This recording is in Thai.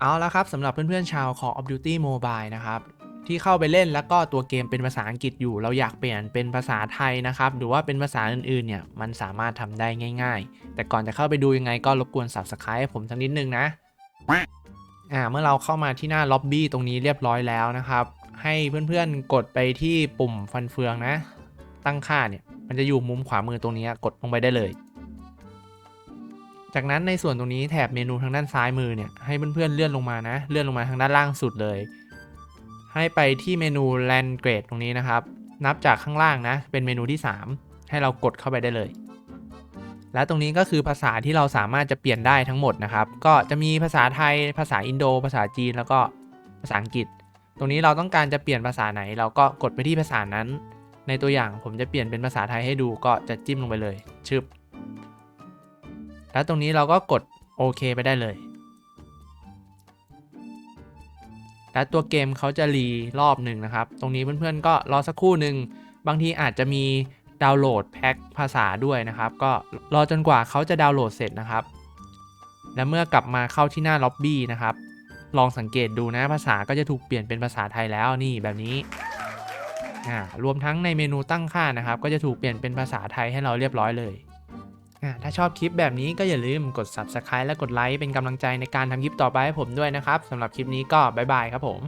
เอาละครับสำหรับเพื่อนๆชาว Call of Duty Mobile นะครับที่เข้าไปเล่นแล้วก็ตัวเกมเป็นภาษาอังกฤษอยู่ เราอยากเปลี่ยนเป็นภาษาไทยนะครับ หรือว่าเป็นภาษาอื่นๆเนี่ยมันสามารถทำได้ง่าย ๆ แต่ก่อนจะเข้าไปดูยังไงก็รบกวน Subscribe ให้ผมสักนิดนึงนะอ่าเมื่อเราเข้ามาที่หน้าล็อบบี้ตรงนี้เรียบร้อยแล้วนะครับ ให้เพื่อนๆกดไปที่ปุ่มฟันเฟืองนะ ตั้งค่าเนี่ยมันจะอยู่มุมขวามือตรงนี้กดลงไปได้เลย จากนั้นในส่วนตรงนี้แถบเมนูทางด้านซ้ายมือเนี่ยให้เพื่อนๆเลื่อนลงมานะ เลื่อนลงมาทางด้านล่างสุดเลย ให้ไปที่เมนู Language ตรงนี้นะครับ นับจากข้างล่างนะ เป็นเมนูที่ 3 ให้เรากดเข้าไปได้เลย และตรงนี้ก็คือภาษาที่เราสามารถจะเปลี่ยนได้ทั้งหมดนะครับ ก็จะมีภาษาไทย ภาษาอินโด ภาษาจีน แล้วก็ภาษาอังกฤษ ตรงนี้เราต้องการจะเปลี่ยนภาษาไหน เราก็กดไปที่ภาษานั้น ในตัวอย่างผมจะเปลี่ยนเป็นภาษาไทยให้ดูก็จะจิ้มลงไปเลยชึบ แล้วตรงนี้เราก็กดโอเคไปได้เลย และตัวเกมเขาจะรีรอบหนึ่งนะครับ ตรงนี้เพื่อนๆก็รอสักครู่หนึ่ง บางทีอาจจะมีดาวน์โหลดแพ็คภาษาด้วยนะครับ ก็รอจนกว่าเขาจะดาวน์โหลดเสร็จนะครับ และเมื่อกลับมาเข้าที่หน้าล็อบบี้นะครับ ลองสังเกตดูนะภาษาก็จะถูกเปลี่ยนเป็นภาษาไทยแล้วนี่แบบนี้อ่ารวมทั้งในเมนูตั้งค่านะครับ ก็จะถูกเปลี่ยนเป็นภาษาไทยให้เราเรียบร้อยเลย ถ้าชอบคลิปแบบนี้ก็อย่าลืมกด Subscribe และกดไลค์เป็นกำลังใจในการทำคลิปต่อไปให้ผมด้วยนะครับสำหรับคลิปนี้ก็บ๊ายบายครับผม